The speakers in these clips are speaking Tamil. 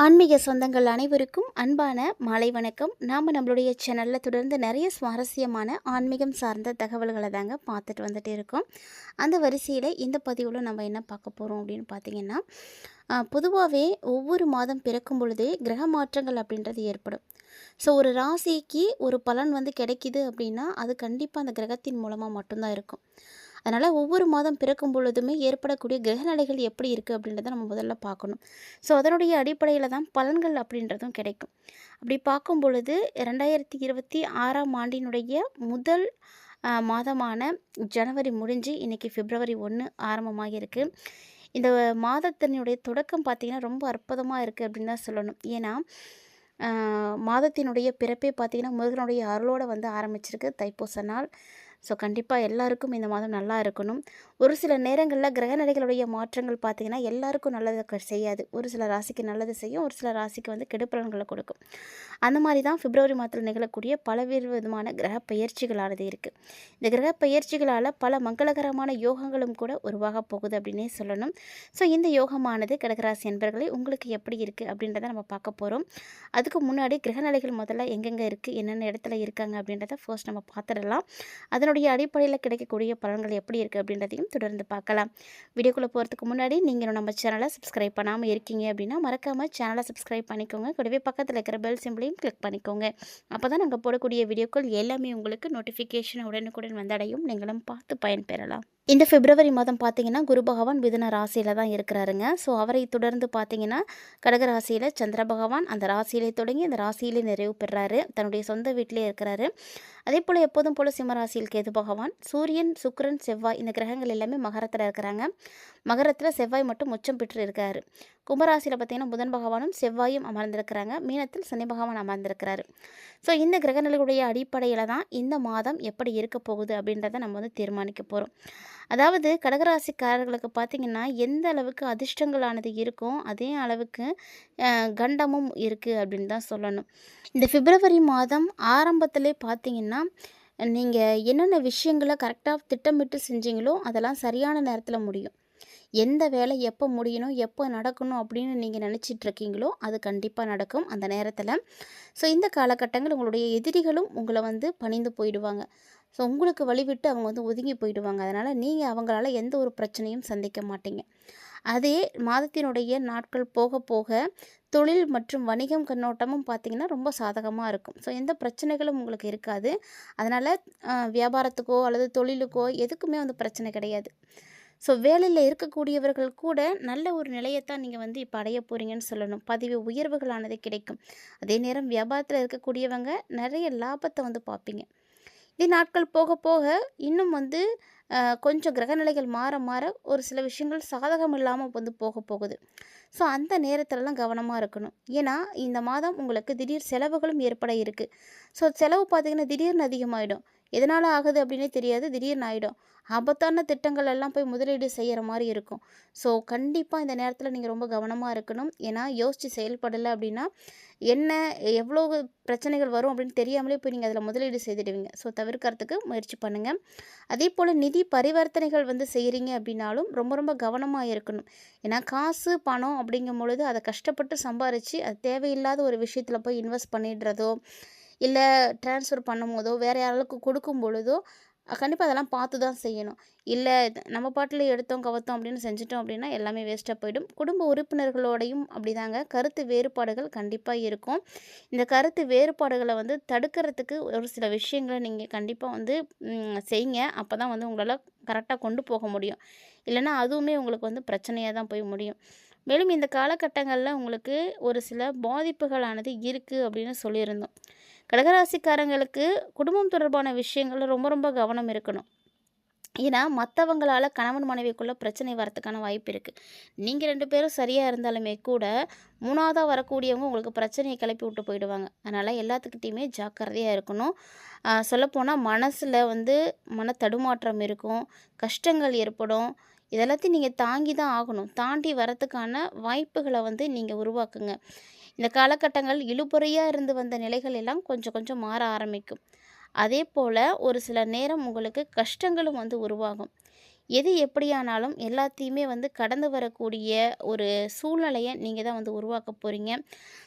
ஆன்மீக சொந்தங்கள் அனைவருக்கும் அன்பான மாலை வணக்கம். நாம் நம்மளுடைய சேனலில் தொடர்ந்து நிறைய சுவாரஸ்யமான ஆன்மீகம் சார்ந்த தகவல்களை தாங்க பார்த்துட்டு வந்துட்டு இருக்கோம். அந்த வரிசையில் இந்த பதிவில் நம்ம என்ன பார்க்க போகிறோம் அப்படின்னு பார்த்தீங்கன்னா பொதுவாகவே ஒவ்வொரு மாதம் பிறக்கும் பொழுதே கிரக மாற்றங்கள் அப்படின்றது ஏற்படும். ஸோ ஒரு ராசிக்கு ஒரு பலன் வந்து கிடைக்கிது அப்படின்னா அது கண்டிப்பாக அந்த கிரகத்தின் மூலமாக மட்டும்தான் இருக்கும். அதனால் ஒவ்வொரு மாதம் பிறக்கும் பொழுதுமே ஏற்படக்கூடிய கிரகநிலைகள் எப்படி இருக்குது அப்படின்றத நம்ம முதல்ல பார்க்கணும். ஸோ அதனுடைய அடிப்படையில் தான் பலன்கள் அப்படின்றதும் கிடைக்கும். அப்படி பார்க்கும் பொழுது ரெண்டாயிரத்தி இருபத்தி ஆறாம் ஆண்டினுடைய முதல் மாதமான ஜனவரி முடிஞ்சு இன்றைக்கி பிப்ரவரி ஒன்று ஆரம்பமாக இருக்குது இந்த மாதத்தினுடைய தொடக்கம் பார்த்திங்கன்னா ரொம்ப அற்புதமாக இருக்குது அப்படின்னு தான் சொல்லணும். ஏன்னா மாதத்தினுடைய பிறப்பே பார்த்திங்கன்னா முருகனுடைய அருளோடு வந்து ஆரம்பிச்சிருக்கு தைப்பூச நாள். ஸோ கண்டிப்பாக எல்லாருக்கும் இந்த மாதம் நல்லா இருக்கணும். ஒரு சில நேரங்களில் கிரகநிலைகளுடைய மாற்றங்கள் பார்த்திங்கன்னா எல்லாருக்கும் நல்லது க- செய்யாது. ஒரு சில ராசிக்கு நல்லது செய்யும் ஒரு சில ராசிக்கு வந்து கெடுப்பலன்களை கொடுக்கும். அந்த மாதிரி தான் பிப்ரவரி மாதத்தில் நிகழக்கூடிய பலவேறு விதமான கிரக பயிற்சிகளானது இருக்குது இந்த கிரக பயிற்சிகளால் பல மங்களகரமான யோகங்களும் கூட உருவாக போகுது அப்படின்னே சொல்லணும். ஸோ இந்த யோகமானது கடகராசி என்பர்களை உங்களுக்கு எப்படி இருக்குது அப்படின்றத நம்ம பார்க்க போகிறோம் அதுக்கு முன்னாடி கிரகநிலைகள் முதல்ல எங்கெங்கே இருக்குது என்னென்ன இடத்துல இருக்காங்க அப்படின்றத ஃபர்ஸ்ட் நம்ம பார்த்துடலாம் அதனுடைய அடிப்படையில் கிடைக்கக்கூடிய பலன்கள் எப்படி இருக்குது அப்படின்றதையும் தொடர்ந்து பார்க்கலாம். வீடியோக்குள்ளே போகிறதுக்கு முன்னாடி நீங்கள் நம்ம சேனலை சப்ஸ்கிரைப் பண்ணாமல் இருக்கீங்க அப்படின்னா மறக்காமல் சேனலை சப்ஸ்கிரைப் பண்ணிக்கோங்க. கூடவே பக்கத்தில் இருக்கிற பெல் சிம்பிளையும் கிளிக் பண்ணிக்கோங்க. அப்போ தான் நாங்கள் போடக்கூடிய வீடியோக்கள் எல்லாமே உங்களுக்கு நோட்டிஃபிகேஷன் உடனுக்குடன் வந்தடையும். நீங்களும் பார்த்து பயன்பெறலாம். இந்த பிப்ரவரி மாதம் பார்த்தீங்கன்னா குரு பகவான் மிதுன ராசியில் தான் இருக்கிறாருங்க. ஸோ அவரை தொடர்ந்து பார்த்தீங்கன்னா கடக ராசியில் சந்திர பகவான் அந்த ராசியிலே தொடங்கி அந்த ராசியிலே நிறைவு பெறாரு. தன்னுடைய சொந்த வீட்டிலே இருக்கிறாரு. அதே போல் எப்போதும் போல் சிம்ம ராசியில் கேது பகவான் சூரியன் சுக்கிரன் செவ்வாய் இந்த கிரகங்கள் எல்லாமே மகரத்தில் இருக்கிறாங்க. மகரத்தில் செவ்வாய் மட்டும் உச்சம் பெற்று இருக்கார். கும்பராசியில் பார்த்தீங்கன்னா புதன் பகவானும் செவ்வாயும் அமர்ந்திருக்கிறாங்க. மீனத்தில் சனி பகவான் அமர்ந்திருக்கிறாரு. ஸோ இந்த கிரகங்களுடைய அடிப்படையில் தான் இந்த மாதம் எப்படி இருக்க போகுது அப்படின்றத நம்ம வந்து தீர்மானிக்க போகிறோம் அதாவது கடகராசிக்காரர்களுக்கு பார்த்திங்கன்னா எந்த அளவுக்கு அதிர்ஷ்டங்களானது இருக்கும் அதே அளவுக்கு கண்டமும் இருக்குது அப்படின்னு தான் சொல்லணும். இந்த பிப்ரவரி மாதம் ஆரம்பத்திலே பார்த்தீங்கன்னா நீங்கள் என்னென்ன விஷயங்களை கரெக்டாக திட்டமிட்டு செஞ்சீங்களோ அதெல்லாம் சரியான நேரத்தில் முடியும். எந்த வேலை எப்போ முடியணும் எப்போ நடக்கணும் அப்படின்னு நீங்கள் நினச்சிட்டு இருக்கீங்களோ அது கண்டிப்பாக நடக்கும் அந்த நேரத்தில். ஸோ இந்த காலகட்டங்கள் உங்களுடைய எதிரிகளும் உங்களை வந்து பணிந்து போயிடுவாங்க. ஸோ உங்களுக்கு வழிவிட்டு அவங்க வந்து ஒதுங்கி போயிடுவாங்க. அதனால் நீங்கள் அவங்களால எந்த ஒரு பிரச்சனையும் சந்திக்க மாட்டீங்க. அதே மாதத்தினுடைய நாட்கள் போக போக தொழில் மற்றும் வணிகம் கண்ணோட்டமும் பார்த்திங்கன்னா ரொம்ப சாதகமாக இருக்கும். ஸோ எந்த பிரச்சனைகளும் உங்களுக்கு இருக்காது. அதனால் வியாபாரத்துக்கோ அல்லது தொழிலுக்கோ எதுக்குமே வந்து பிரச்சனை கிடையாது. ஸோ வேலையில் இருக்கக்கூடியவர்கள் கூட நல்ல ஒரு நிலையத்தான் நீங்கள் வந்து இப்போ அடைய போகிறீங்கன்னு சொல்லணும். பதிவு உயர்வுகளானது கிடைக்கும். அதே நேரம் வியாபாரத்தில் இருக்கக்கூடியவங்க நிறைய லாபத்தை வந்து பார்ப்பீங்க நாட்கள் போக போக இன்னும் வந்து கொஞ்சம் கிரகநிலைகள் மாற மாற ஒரு சில விஷயங்கள் சாதகம் இல்லாமல் வந்து போக போகுது. ஸோ அந்த நேரத்திலலாம் கவனமாக இருக்கணும். ஏன்னா இந்த மாதம் உங்களுக்கு திடீர் செலவுகளும் ஏற்பட இருக்குது ஸோ செலவு பார்த்தீங்கன்னா திடீர்னு அதிகமாகிடும் எதனால் ஆகுது அப்படின்னே தெரியாது. திடீர்னு ஆகிடும் ஆபத்தான திட்டங்கள் எல்லாம் போய் முதலீடு செய்கிற மாதிரி இருக்கும். ஸோ கண்டிப்பாக இந்த நேரத்தில் நீங்கள் ரொம்ப கவனமாக இருக்கணும். ஏன்னா யோசித்து செயல்படலை அப்படின்னா என்ன எவ்வளோ பிரச்சனைகள் வரும் அப்படின்னு தெரியாமலே போய் நீங்கள் அதில் முதலீடு செய்துடுவீங்க. ஸோ தவிர்க்கிறதுக்கு முயற்சி பண்ணுங்கள் அதே போல் நிதி பரிவர்த்தனைகள் வந்து செய்கிறீங்க அப்படின்னாலும் ரொம்ப ரொம்ப கவனமாக இருக்கணும். ஏன்னா காசு பணம் அப்படிங்கும் பொழுது அதை கஷ்டப்பட்டு சம்பாரித்து அது தேவையில்லாத ஒரு விஷயத்தில் போய் இன்வெஸ்ட் பண்ணிடுறதோ இல்லை ட்ரான்ஸ்ஃபர் பண்ணும் போதோ வேறு யாராளுக்கு கொடுக்கும் பொழுதோ கண்டிப்பாக அதெல்லாம் பார்த்து தான் செய்யணும். இல்லை நம்ம பாட்டில் எடுத்தோம் கவத்தோம் அப்படின்னு செஞ்சிட்டோம் அப்படின்னா எல்லாமே வேஸ்ட்டாக போயிடும். குடும்ப உறுப்பினர்களோடையும் அப்படிதாங்க. கருத்து வேறுபாடுகள் கண்டிப்பாக இருக்கும். இந்த கருத்து வேறுபாடுகளை வந்து தடுக்கிறதுக்கு ஒரு சில விஷயங்களை நீங்கள் கண்டிப்பாக வந்து செய்யுங்க. அப்போ தான் வந்து உங்களால் கரெக்டாக கொண்டு போக முடியும். இல்லைன்னா அதுவுமே உங்களுக்கு வந்து பிரச்சனையாக தான் போய் முடியும். மேலும் இந்த காலகட்டங்களில் உங்களுக்கு ஒரு சில பாதிப்புகளானது இருக்குது அப்படின்னு சொல்லியிருந்தோம். கடகராசிக்காரங்களுக்கு குடும்பம் தொடர்பான விஷயங்களில் ரொம்ப ரொம்ப கவனம் இருக்கணும். ஏன்னா மற்றவங்களால கணவன் மனைவிக்குள்ளே பிரச்சனை வரத்துக்கான வாய்ப்பு இருக்குது நீங்கள் ரெண்டு பேரும் சரியாக இருந்தாலுமே கூட மூணாவதாக வரக்கூடியவங்க உங்களுக்கு பிரச்சனையை கிளப்பி விட்டு போயிடுவாங்க. அதனால் எல்லாத்துக்கிட்டேயுமே ஜாக்கிரதையாக இருக்கணும். சொல்லப்போனால் மனசில் வந்து மன தடுமாற்றம் இருக்கும். கஷ்டங்கள் ஏற்படும். இதெல்லாத்தையும் நீங்கள் தாங்கி தான் ஆகணும். தாண்டி வரத்துக்கான வாய்ப்புகளை வந்து நீங்கள் உருவாக்குங்க. இந்த காலகட்டங்கள் இழுபறையாக இருந்து வந்த நிலைகள் எல்லாம் கொஞ்சம் கொஞ்சம் மாற ஆரம்பிக்கும். அதே போல் ஒரு சில நேரம் உங்களுக்கு கஷ்டங்களும் வந்து உருவாகும். எது எப்படியானாலும் எல்லாத்தையுமே வந்து கடந்து வரக்கூடிய ஒரு சூழ்நிலையை நீங்கள் தான் வந்து உருவாக்க போகிறீங்க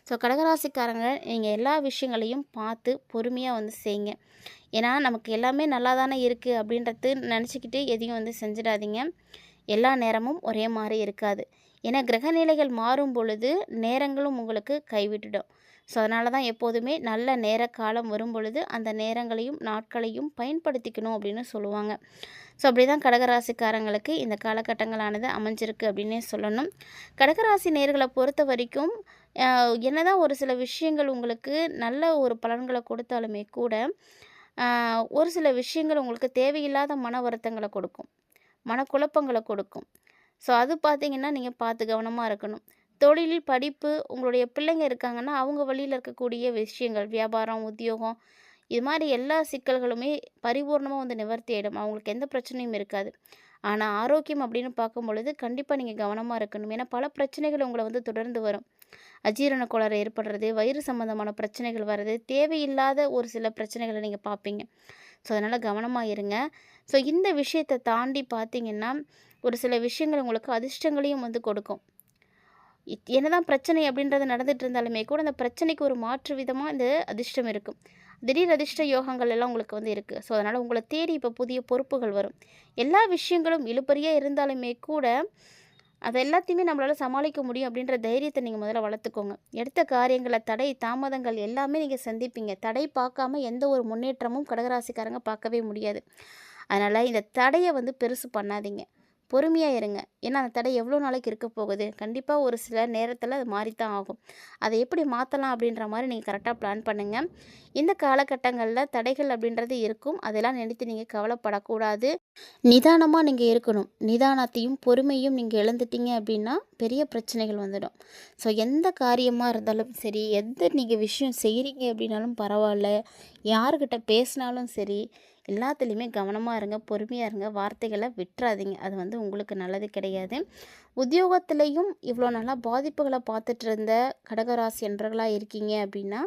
ஸோ கடகராசிக்காரங்க நீங்கள் எல்லா விஷயங்களையும் பார்த்து பொறுமையாக வந்து செய்யுங்க. ஏன்னா நமக்கு எல்லாமே நல்லா தானே இருக்குது அப்படின்றது நினச்சிக்கிட்டு எதையும் வந்து செஞ்சிடாதீங்க. எல்லா நேரமும் ஒரே மாதிரி இருக்காது. ஏன்னா கிரகநிலைகள் மாறும் பொழுது நேரங்களும் உங்களுக்கு கைவிட்டுடும். ஸோ அதனால தான் எப்போதுமே நல்ல நேர காலம் வரும் பொழுது அந்த நேரங்களையும் நாட்களையும் பயன்படுத்திக்கணும் அப்படின்னு சொல்லுவாங்க. ஸோ அப்படி தான் கடகராசிக்காரங்களுக்கு இந்த காலகட்டங்களானது அமைஞ்சிருக்கு அப்படின்னே சொல்லணும். கடகராசி நேர்களை பொறுத்த வரைக்கும் என்னதான் ஒரு சில விஷயங்கள் உங்களுக்கு நல்ல ஒரு பலன்களை கொடுத்தாலுமே கூட ஒரு சில விஷயங்கள் உங்களுக்கு தேவையில்லாத மன வருத்தங்களை கொடுக்கும். மனக்குழப்பங்களை கொடுக்கும். ஸோ அது பார்த்தீங்கன்னா நீங்கள் பார்த்து கவனமாக இருக்கணும். தொழில் படிப்பு உங்களுடைய பிள்ளைங்க இருக்காங்கன்னா அவங்க வழியில் இருக்கக்கூடிய விஷயங்கள் வியாபாரம் உத்தியோகம் இது மாதிரி எல்லா சிக்கல்களுமே பரிபூர்ணமாக வந்து நிவர்த்தி ஆகிடும் அவங்களுக்கு எந்த பிரச்சனையும் இருக்காது. ஆனால் ஆரோக்கியம் அப்படின்னு பார்க்கும் பொழுது கண்டிப்பாக நீங்கள் கவனமாக இருக்கணும். ஏன்னா பல பிரச்சனைகள் உங்களை வந்து தொடர்ந்து வரும். அஜீரண கோளாறு ஏற்படுறது வயிறு சம்மந்தமான பிரச்சனைகள் வர்றது தேவையில்லாத ஒரு சில பிரச்சனைகளை நீங்கள் பார்ப்பீங்க. ஸோ அதனால் கவனமாக இருங்க. ஸோ இந்த விஷயத்தை தாண்டி பார்த்தீங்கன்னா ஒரு சில விஷயங்கள் உங்களுக்கு அதிர்ஷ்டங்களையும் வந்து கொடுக்கும். என்னதான் பிரச்சனை அப்படின்றது நடந்துட்டு இருந்தாலுமே கூட அந்த பிரச்சனைக்கு ஒரு மாற்று விதமாக இந்த அதிர்ஷ்டம் இருக்கும். திடீர் அதிர்ஷ்ட யோகங்கள் எல்லாம் உங்களுக்கு வந்து இருக்குது ஸோ அதனால் உங்களை தேடி இப்போ புதிய பொறுப்புகள் வரும். எல்லா விஷயங்களும் இழுபறியாக இருந்தாலுமே கூட அதை எல்லாத்தையுமே நம்மளால் சமாளிக்க முடியும் அப்படின்ற தைரியத்தை நீங்கள் முதல்ல வளர்த்துக்கோங்க. எடுத்த காரியங்களை தடை தாமதங்கள் எல்லாமே நீங்கள் சந்திப்பீங்க. தடை பார்க்காம எந்த ஒரு முன்னேற்றமும் கடகராசிக்காரங்க பார்க்கவே முடியாது. அதனால் இந்த தடையை வந்து பெருசு பண்ணாதீங்க. பொறுமையாக இருங்க. ஏன்னா அந்த தடை எவ்வளோ நாளைக்கு இருக்க போகுது? கண்டிப்பாக ஒரு சில நேரத்தில் அது மாறித்தான் ஆகும். அதை எப்படி மாற்றலாம் அப்படின்ற மாதிரி நீங்கள் கரெக்டாக பிளான் பண்ணுங்கள் இந்த காலகட்டங்களில் தடைகள் அப்படின்றது இருக்கும். அதெல்லாம் நினைத்து நீங்கள் கவலைப்படக்கூடாது. நிதானமாக நீங்கள் இருக்கணும். நிதானத்தையும் பொறுமையும் நீங்கள் இழந்துட்டீங்க அப்படின்னா பெரிய பிரச்சனைகள் வந்துடும். ஸோ எந்த காரியமாக இருந்தாலும் சரி எந்த நீங்கள் விஷயம் செய்கிறீங்க அப்படின்னாலும் பரவாயில்ல. யாருக்கிட்ட பேசினாலும் சரி எல்லாத்துலேயுமே கவனமாக இருங்க பொறுமையாக இருங்க. வார்த்தைகளை விட்டுறாதீங்க. அது வந்து உங்களுக்கு நல்லது கிடையாது. உத்தியோகத்துலேயும் இவ்வளோ நல்லா பாதிப்புகளை பார்த்துட்டு இருந்த கடகராசி என்றர்களாக இருக்கீங்க அப்படின்னா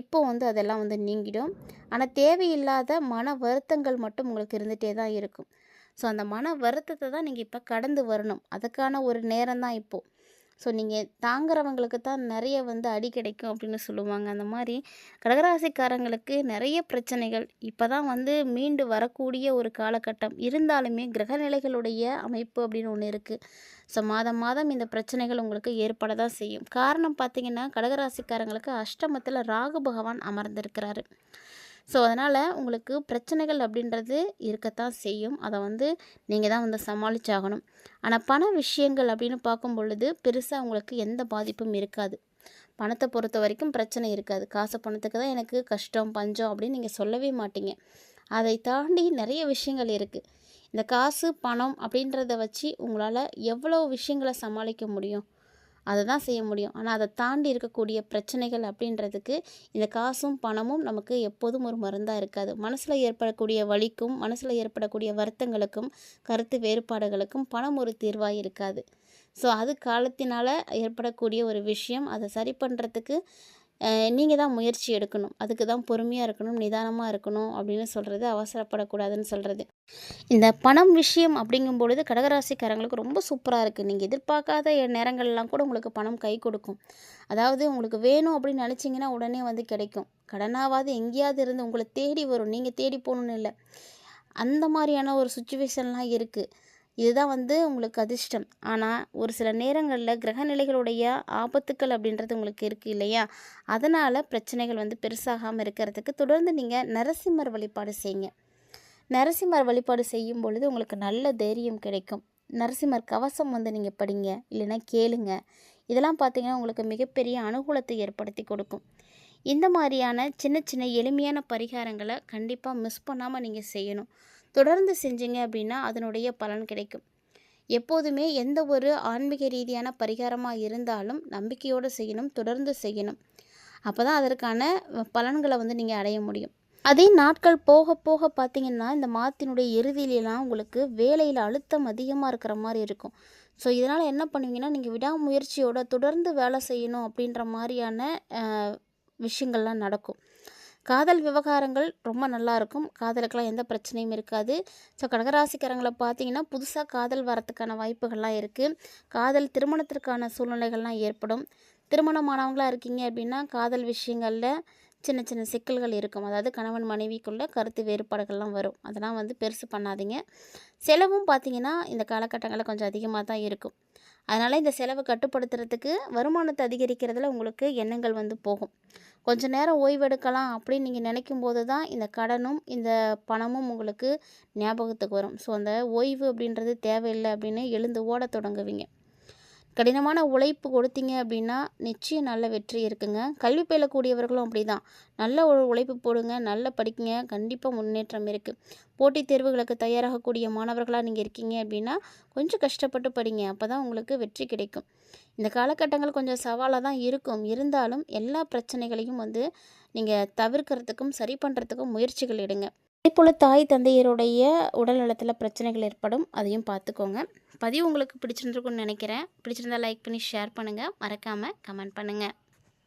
இப்போ வந்து அதெல்லாம் வந்து நீங்கிடும். ஆனால் தேவையில்லாத மன வருத்தங்கள் மட்டும் உங்களுக்கு இருந்துகிட்டே தான் இருக்கும். ஸோ அந்த மன வருத்தத்தை தான் நீங்கள் இப்போ கடந்து வரணும். அதுக்கான ஒரு நேரம் தான் இப்போது ஸோ நீங்கள் தாங்குறவங்களுக்கு தான் நிறைய வந்து அடி கிடைக்கும் அப்படின்னு சொல்லுவாங்க. அந்த மாதிரி கடகராசிக்காரங்களுக்கு நிறைய பிரச்சனைகள் இப்போ தான் வந்து மீண்டு வரக்கூடிய ஒரு காலகட்டம். இருந்தாலுமே கிரகநிலைகளுடைய அமைப்பு அப்படின்னு ஒன்று இருக்குது ஸோ மாதம் மாதம் இந்த பிரச்சனைகள் உங்களுக்கு ஏற்பட தான் செய்யும். காரணம் பார்த்தீங்கன்னா கடகராசிக்காரங்களுக்கு அஷ்டமத்தில் ராகு பகவான் அமர்ந்திருக்கிறாரு. ஸோ அதனால் உங்களுக்கு பிரச்சனைகள் அப்படின்றது இருக்கத்தான் செய்யும். அதை வந்து நீங்கள் தான் வந்து சமாளிச்சாகணும். ஆனால் பண விஷயங்கள் அப்படின்னு பார்க்கும் பொழுது பெருசாக உங்களுக்கு எந்த பாதிப்பும் இருக்காது. பணத்தை பொறுத்த வரைக்கும் பிரச்சனை இருக்காது. காசு பணத்துக்கு தான் எனக்கு கஷ்டம் பஞ்சம் அப்படின்னு நீங்கள் சொல்லவே மாட்டீங்க. அதை தாண்டி நிறைய விஷயங்கள் இருக்குது இந்த காசு பணம் அப்படின்றத வச்சு உங்களால் எவ்வளோ விஷயங்களை சமாளிக்க முடியும்? அதை தான் செய்ய முடியும். ஆனால் அதை தாண்டி இருக்கக்கூடிய பிரச்சனைகள் அப்படின்றதுக்கு இந்த காசும் பணமும் நமக்கு எப்போதும் ஒரு மருந்தாக இருக்காது. மனசில் ஏற்படக்கூடிய வலிக்கும் மனசில் ஏற்படக்கூடிய வருத்தங்களுக்கும் கருத்து வேறுபாடுகளுக்கும் பணம் ஒரு தீர்வாக இருக்காது. ஸோ அது காலத்தினால் ஏற்படக்கூடிய ஒரு விஷயம். அதை சரி பண்ணுறதுக்கு நீங்கள் தான் முயற்சி எடுக்கணும். அதுக்கு தான் பொறுமையாக இருக்கணும் நிதானமாக இருக்கணும் அப்படின்னு சொல்கிறது அவசரப்படக்கூடாதுன்னு சொல்கிறது இந்த பணம் விஷயம் அப்படிங்கும் பொழுது கடகராசிக்காரங்களுக்கு ரொம்ப சூப்பராக இருக்குது நீங்கள் எதிர்பார்க்காத நேரங்கள்லாம் கூட உங்களுக்கு பணம் கை கொடுக்கும். அதாவது உங்களுக்கு வேணும் அப்படின்னு நினச்சிங்கன்னா உடனே வந்து கிடைக்கும். கடனாவது எங்கேயாவது இருந்து உங்களை தேடி வரும். நீங்கள் தேடி போகணுன்னு இல்லை. அந்த மாதிரியான ஒரு சுச்சுவேஷன்லாம் இருக்குது இதுதான் வந்து உங்களுக்கு அதிர்ஷ்டம். ஆனால் ஒரு சில நேரங்களில் கிரகநிலைகளுடைய ஆபத்துக்கள் அப்படின்றது உங்களுக்கு இருக்குது இல்லையா? அதனால் பிரச்சனைகள் வந்து பெருசாகாமல் இருக்கிறதுக்கு தொடர்ந்து நீங்கள் நரசிம்மர் வழிபாடு செய்யுங்க. நரசிம்மர் வழிபாடு செய்யும் பொழுது உங்களுக்கு நல்ல தைரியம் கிடைக்கும். நரசிம்மர் கவசம் வந்து நீங்கள் படிங்க இல்லைன்னா கேளுங்க. இதெல்லாம் பார்த்தீங்கன்னா உங்களுக்கு மிகப்பெரிய அனுகூலத்தை ஏற்படுத்தி கொடுக்கும். இந்த மாதிரியான சின்ன சின்ன எளிமையான பரிகாரங்களை கண்டிப்பாக மிஸ் பண்ணாமல் நீங்கள் செய்யணும். தொடர்ந்து செஞ்சீங்க அப்படின்னா அதனுடைய பலன் கிடைக்கும். எப்போதுமே எந்த ஒரு ஆன்மீக ரீதியான பரிகாரமாக இருந்தாலும் நம்பிக்கையோடு செய்யணும் தொடர்ந்து செய்யணும். அப்போ தான் அதற்கான பலன்களை வந்து நீங்கள் அடைய முடியும். அதே நாட்கள் போக போக பார்த்தீங்கன்னா இந்த மாதத்தினுடைய இறுதியிலலாம் உங்களுக்கு வேலையில் அழுத்தம் அதிகமாக இருக்கிற மாதிரி இருக்கும். ஸோ இதனால் என்ன பண்ணுவீங்கன்னா நீங்கள் விடாமுயற்சியோட தொடர்ந்து வேலை செய்யணும் அப்படின்ற மாதிரியான விஷயங்கள்லாம் நடக்கும். காதல் விவகாரங்கள் ரொம்ப நல்லாயிருக்கும். காதலுக்கெல்லாம் எந்த பிரச்சனையும் இருக்காது. ஸோ கடகராசிக்காரங்களை பார்த்தீங்கன்னா புதுசாக காதல் வரத்துக்கான வாய்ப்புகள்லாம் இருக்குது காதல் திருமணத்திற்கான சூழ்நிலைகள்லாம் ஏற்படும். திருமணமானவங்களாக இருக்கீங்க அப்படின்னா காதல் விஷயங்களில் சின்ன சின்ன சிக்கல்கள் இருக்கும். அதாவது கணவன் மனைவிக்குள்ள கருத்து வேறுபாடுகள்லாம் வரும். அதெல்லாம் வந்து பெருசு பண்ணாதீங்க. செலவும் பார்த்தீங்கன்னா இந்த காலகட்டங்களில் கொஞ்சம் அதிகமாக தான் இருக்கும். அதனால் இந்த செலவை கட்டுப்படுத்துறதுக்கு வருமானத்தை அதிகரிக்கிறதுல உங்களுக்கு எண்ணங்கள் வந்து போகும். கொஞ்ச நேரம் ஓய்வெடுக்கலாம் அப்படின்னு நீங்கள் நினைக்கும் போது தான் இந்த கடனும் இந்த பணமும் உங்களுக்கு ஞாபகத்துக்கு வரும். ஸோ அந்த ஓய்வு அப்படின்றது தேவையில்லை அப்படின்னு எழுந்து ஓட தொடங்குவீங்க. கடினமான உழைப்பு கொடுத்தீங்க அப்படின்னா நிச்சயம் நல்ல வெற்றி இருக்குங்க. கல்வி பயிலக்கூடியவர்களும் அப்படி தான் நல்ல ஒரு உழைப்பு போடுங்க நல்லா படிக்குங்க கண்டிப்பாக முன்னேற்றம் இருக்குது போட்டித் தேர்வுகளுக்கு தயாராகக்கூடிய மாணவர்களாக நீங்கள் இருக்கீங்க அப்படின்னா கொஞ்சம் கஷ்டப்பட்டு படிங்க அப்போ தான் உங்களுக்கு வெற்றி கிடைக்கும். இந்த காலகட்டங்கள் கொஞ்சம் சவாலாக தான் இருக்கும். இருந்தாலும் எல்லா பிரச்சனைகளையும் வந்து நீங்கள் தவிர்க்கிறதுக்கும் சரி பண்ணுறதுக்கும் முயற்சிகள் எடுங்க. அதேபோல் தாய் தந்தையருடைய உடல் நலத்தில் பிரச்சனைகள் ஏற்படும் அதையும் பார்த்துக்கோங்க பதிவு உங்களுக்கு பிடிச்சிருந்துருக்குன்னு நினைக்கிறேன். பிடிச்சிருந்தா லைக் பண்ணி ஷேர் பண்ணுங்கள் மறக்காமல் கமெண்ட் பண்ணுங்கள்